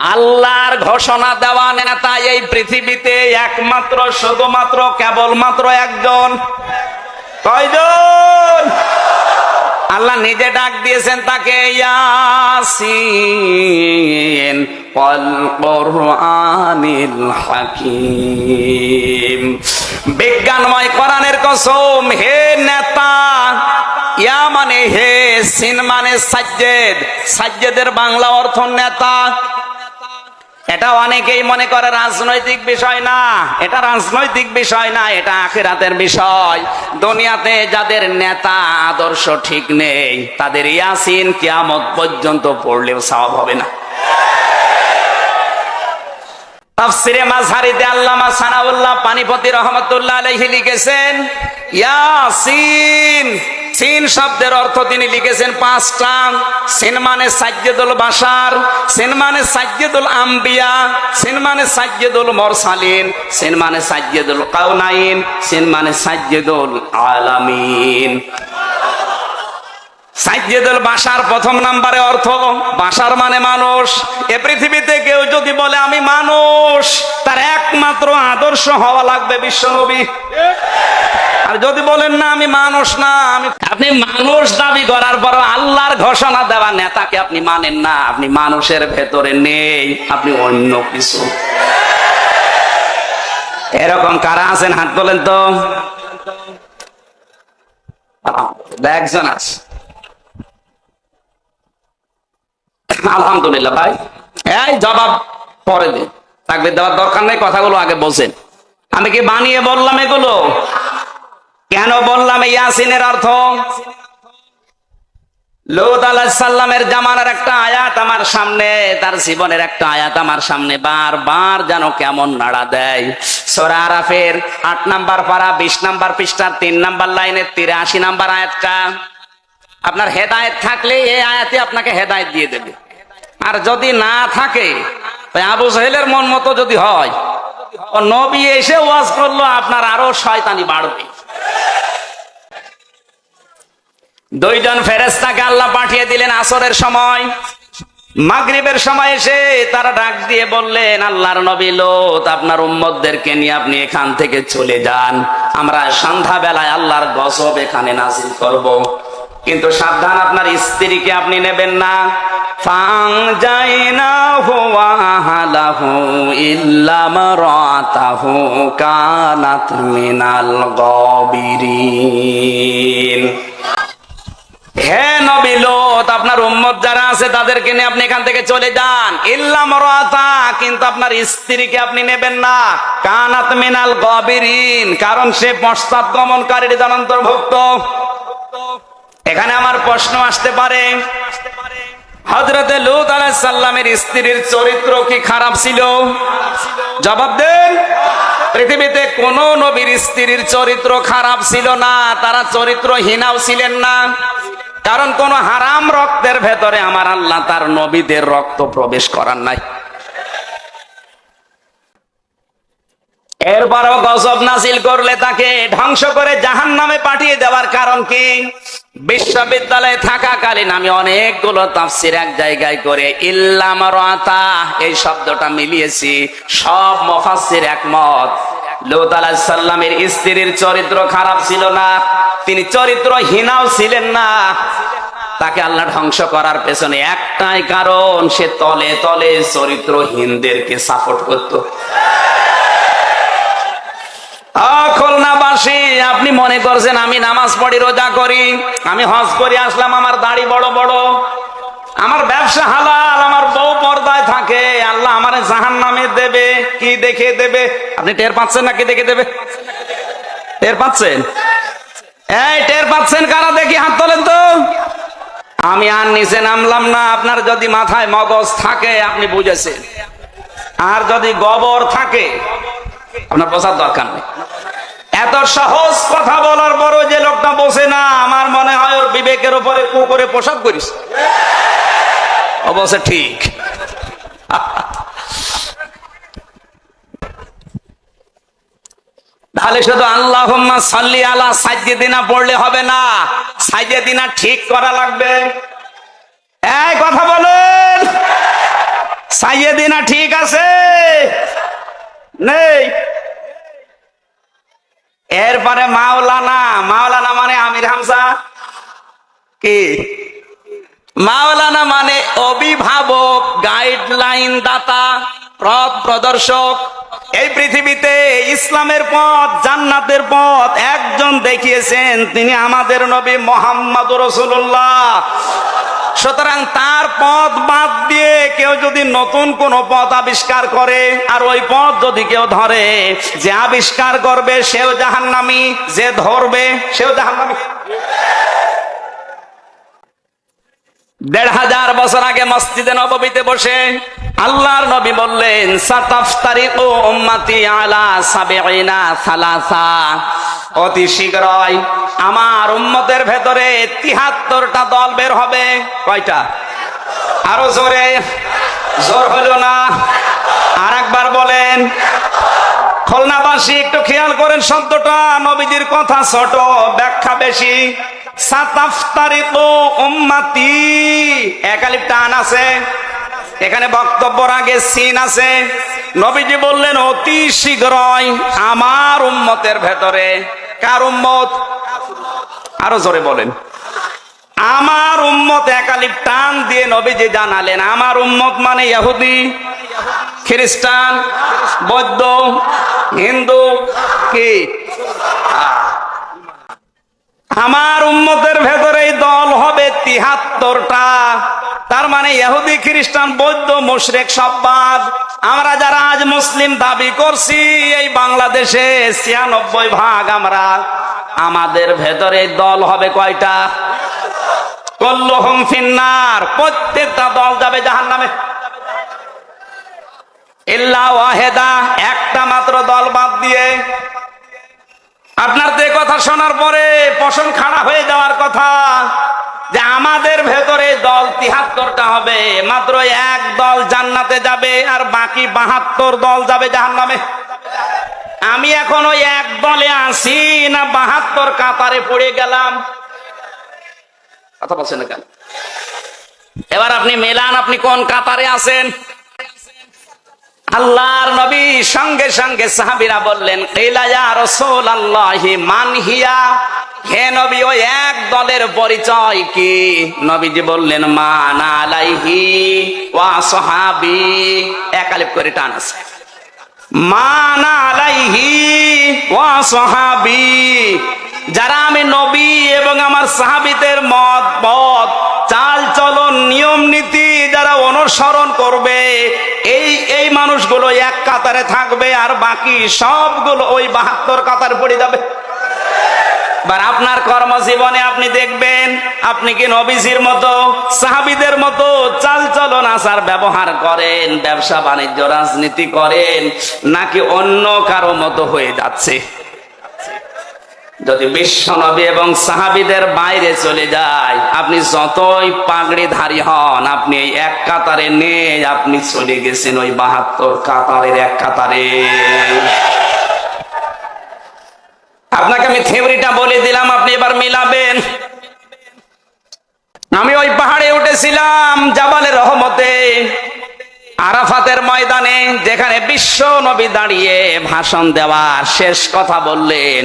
আল্লাহর ঘোষণা দেওয়া নেতা এই পৃথিবীতে একমাত্র, শুধুমাত্র, কেবলমাত্র একজন। কয়জন? আল্লাহ নিজে ডাক দিয়েছেন তাকে হাকিম। বিজ্ঞানময় কোরআনের কসম, হে নেতা, ইয়া মানে হে সিন মানে সাজ্জেদ। সাজ্জেদের বাংলা অর্থ নেতা। এটা অনেকেই মনে করে রাজনৈতিক বিষয় না। এটা রাজনৈতিক বিষয় না, এটা আখেরাতের বিষয়। দুনিয়াতে যাদের নেতা, আদর্শ ঠিক নেই, তাদের ইয়াসিন কিয়ামত পর্যন্ত পড়লেও সওয়াব হবে না। তাফসিরে আল্লামা সানাউল্লাহ পানিপতি রহমতুল্লাহ আলাইহি লিখেছেন, ইয়াসিন সিন শব্দের অর্থ তিনি লিখেছেন পাঁচটা। সিন মানে সাজ্জেদুল বাসার সিন মানে সাজ্জেদুল আম্বিয়া সিন মানে সাজ্জেদুল মরসালিন সিন মানে সাজ্জেদুল কাউনাইন সিন মানে সাজ্জেদুল আলামিন। সাজ্জেদুল বাসার প্রথম নাম্বারে অর্থ বাসার মানে মানুষ। এ পৃথিবীতে কেউ যদি বলে, আমি মানুষ, তার একমাত্র আদর্শ হওয়া লাগবে বিশ্বনবী। আর যদি বলেন, না, আমি মানুষ না, আমি আপনি মানুষ দাবি করার পর আল্লাহর ঘোষণা দেওয়া নেতাকে আপনি মানেন না। আপনি মানুষের ভেতরে নেই, আপনি অন্য কিছু। এরকম কারা আছেন? হাত বলেন তো। একজন আছে। আলহামদুলিল্লাহ, ভাই। এই জবাব পরে দিন তাকবির দেওয়ার দরকার নেই, কথাগুলো আগে বলছেন। আমি কি বানিয়ে বললাম এগুলো? কেন বললাম ইয়াসিনের অর্থ? লুত আলাহিসাল্লামের জামানার একটা আয়াত আমার সামনে, তার জীবনের একটা আয়াত আমার সামনে বারবার যেন কেমন নাড়া দেয়। সোরা আরাফের আট নাম্বার পারা, বিশ নাম্বার পৃষ্ঠার তিন নাম্বার লাইনের তিরাশি নাম্বার আয়াতটা। আপনার হেদায়েত থাকলে এই আয়াতে আপনাকে হেদায়েত দিয়ে দেবে। আর যদি না থাকে আবু সাহেলের মন মতো যদি হয় নবী এসে ওয়াজ করল, আপনার আরও শয়তানি বাড়বে। দুইজন ফেরেস্তাকে আল্লাহ পাঠিয়ে দিলেন আসরের সময়। মাগরিবের সময় এসে তারা ডাক দিয়ে বললেন, আল্লাহর নবী লোত, আপনার উম্মতদেরকে নিয়ে আপনি এখান থেকে চলে যান। আমরা সন্ধ্যা বেলায় আল্লাহর গজব এখানে নাজিল করব। কিন্তু সাবধান, আপনার স্ত্রীকে আপনি নেবেন না। ফাং যাই না হালাহু ইল্লাম রাতাহু কানাত মিনাল গবিরিন। হে নবী লোত, আপনার উম্মত যারা আছে তাদেরকে নিয়ে আপনি এখান থেকে চলে যান। ইল্লা মরাতা, কিন্তু আপনার স্ত্রীকে আপনি নেবেন না। কানাত মিনাল গবিরিন, কারণ সে পশ্চাৎ গমনকারীর অন্তর্ভুক্ত এখানে আমার প্রশ্ন আসতে পারে। হজরতে লুত আলাইসাল্লামের স্ত্রীর চরিত্র কি খারাপ ছিল? জবাব দেন। পৃথিবীতে কোন নবীর স্ত্রীর চরিত্র খারাপ ছিল না, তারা চরিত্রহীনাও ছিলেন না। কারণ কোন হারাম রক্তের ভেতরে আমার আল্লাহ তার নবীদের রক্ত প্রবেশ করার নাই। এরপরও গজব নাসিল করলে তাকে ধ্বংস করে জাহান নামে পাঠিয়ে দেওয়ার কারণ কি? বিশ্ববিদ্যালয়ে থাকাকালীন আমি অনেকগুলো তাফসির এক জায়গায় করে ইল্লাম এই শব্দটা মিলিয়েছি। সব মফাসির একমত। লুত স্ত্রীর চরিত্র খারাপ ছিল না, তিনি চরিত্রহীনাও ছিলেন না। তাকে আল্লাহ ধ্বংস করার পেছনে একটাই কারণ, সে তলে তলে চরিত্রহীনদেরকে সাপোর্ট করতো। খুলনাবাসী, আপনি মনে করছেন আমি নামাজ পড়ি, রোজা করি, আমি হজ করি, আসলাম, আমার দাড়ি বড় বড়। আমার ব্যবসা হালাল, আমার বউ পর্দায় থাকে, আল্লাহ আমার জাহান নামে দেবে, কি দেখে দেবে? আপনি টের পাচ্ছেন না কি দেখে দেবে? টের পাচ্ছেন? এই, টের পাচ্ছেন কারা? দেখি হাত তোলেন তো। আমি আর নিচে নামলাম না, আপনার যদি মাথায় মগজ থাকে, আপনি বুঝেছেন। আর যদি গবর থাকে, আপনার বোঝার দরকার নেই। এত সহজ কথা বলার পরও যে লোকটা বসে না, আমার মনে হয় ওর বিবেকের উপরে কুকুরে পোশাক করিস অবশ্য ঠিক। তাহলে শুধু আল্লাহ সাল্লি আলা সাজিয়ে দিনা পড়লে হবে না সাজিয়ে দিনা ঠিক করা লাগবে। এই কথা বলেন। সাইয়েদিনা ঠিক আছে? নেই। এরপরে মাওলানা মাওলানা মানে আমির হামসা কি? মাওলানা মানে অভিভাবক গাইডলাইন দাতা, পথ প্রদর্শক। এই পৃথিবীতে ইসলামের পথ, জান্নাতের পথ একজন দেখিয়েছেন, তিনি আমাদের নবী মোহাম্মদ রসুল্লাহ সুতরাং তার পথ বাদ দিয়ে কেউ যদি নতুন কোন পথ আবিষ্কার করে, আর ওই পথ যদি কেউ ধরে, যে আবিষ্কার করবে সেও জাহান্নামি, যে ধরবে সেও জাহান্নামি। দেড় হাজার বছর আগে মসজিদে নববীতে বসে আল্লাহর নবী বললেন সাতাফতারি ও আলা সাবেইনা সালাসা। অতি শীঘ্রই আমার উম্মতের ভেতরে তিহাত্তরটা দল বের হবে। কয়টা? আরও জোরে। জোর হলো না। আর একবার বলেন। খুলনাবাসী, একটু খেয়াল করেন শব্দটা। নবীজির কথা ছোট, ব্যাখ্যা বেশি। টান আছে। এখানে বক্তব্যর আগে সিন আছে। নবীজি বললেন, অতি শীঘ্রই আমার উম্মতের ভেতরে, কার উম্মত? আরও জোরে বলেন। আমার উম্মত একালিপ টান দিয়ে নবীজি জানালেন, আমার উম্মত মানে ইহুদি, খ্রিস্টান, বৌদ্ধ, হিন্দু, কি? আমার উম্মতের ভেতরে দল হবে তিহাত্তরটা, তার মানে ইহুদি, খ্রিস্টান, বৌদ্ধ, মুশরেক সব বাদ। আমরা যারা আজ মুসলিম দাবি করছি, এই বাংলাদেশে ছিয়ানব্বই ভাগ আমরা আমাদের ভেতরে দল হবে কয়টা? ফিন্নার, প্রত্যেকটা দল যাবে জাহান নামে ওয়াহেদা, একটা মাত্র দল বাদ দিয়ে। আপনার এ কথা শোনার পরে পশম খাড়া হয়ে যাওয়ার কথা। যে আমাদের ভেতরে দল তিহাত্তরটা হবে, মাত্র এক দল জান্নাতে যাবে আর বাকি বাহাত্তর দল যাবে জাহান নামে আমি এখন ওই এক দলে আসি না বাহাত্তর কাতারে পড়ে গেলাম। কথা বলছেন কেন? এবার আপনি মেলান, আপনি কোন কাতারে আছেন? আল্লাহর নবী সঙ্গে সঙ্গে সাহাবিরা বললেন মানহিয়া হে নবী, ওই এক দলের পরিচয় কি? নবীজি বললেন, মান আলাইহি ওয়া সাহাবি। একালিপ করে টান আছে। মান আলাইহি ওয়া সাহাবি। যারা আমি নবী এবং আমার সাহাবিদের মত পথ চাল চলন নিয়ম নীতি যারা অনুসরণ করবে, এই এই মানুষগুলো এক কাতারে থাকবে আর বাকি সবগুলো ওই বাহাত্তর কাতারে পড়ে যাবে। আপনার কর্মজীবনে আপনি দেখবেন, আপনি কি নবীজির মতো, সাহাবিদের মতো চাল চলন আচার ব্যবহার করেন, ব্যবসা বাণিজ্য, রাজনীতি করেন, নাকি অন্য কারও মতো হয়ে যাচ্ছে? যদি বিশ্ব নবী এবং সাহাবিদের বাইরে চলে যায়, আপনি যতই পাগড়ি পাগড়িধারী হন, আপনি এই এক কাতারে নেই, আপনি চলে গেছেন ওই বাহাত্তর কাতারের এক কাতারে। আপনাকে আমি থিওরিটা বলে দিলাম, আপনি এবার মিলাবেন। আমি ওই পাহাড়ে উঠেছিলাম জাবালের রহমতে, আরাফাতের ময়দানে, যেখানে বিশ্ব নবী দাঁড়িয়ে ভাষণ দেওয়ার শেষ কথা বললেন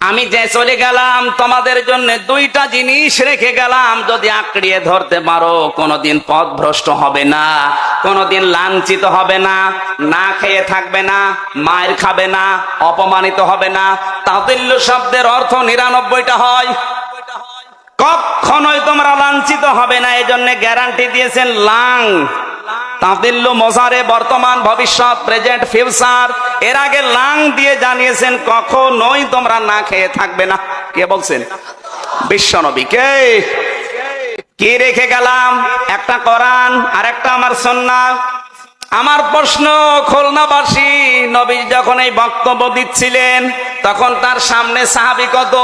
আমি যে চলে গেলাম, তোমাদের জন্য দুইটা জিনিস রেখে গেলাম। যদি আঁকড়িয়ে ধরতে পারো, কোনোদিন পথ ভ্রষ্ট হবে না, কোনোদিন লাঞ্ছিত হবে না না খেয়ে থাকবে না, মায়ের খাবে না, অপমানিত হবে না। তাতিল্য শব্দের অর্থ নিরানব্বইটা হয়। কখনোই তোমরা লাঞ্ছিত হবে না এই জন্য গ্যারান্টি দিয়েছেন লাং। তাদিল্লু মজারে বর্তমান ভবিষ্যৎ প্রেজেন্ট ফিউচার এর আগে লাং দিয়ে জানিয়েছেন, কখনোই তোমরা না খেয়ে থাকবে না। কে বলছেন? বিশ্বনবী। কে? কি রেখে গেলাম? একটা কোরআন আর একটা আমার সন্না আমার প্রশ্ন, খুলনাবাসী নবী যখন এই বক্তব্য দিচ্ছিলেন, তখন তার সামনে সাহাবি কত?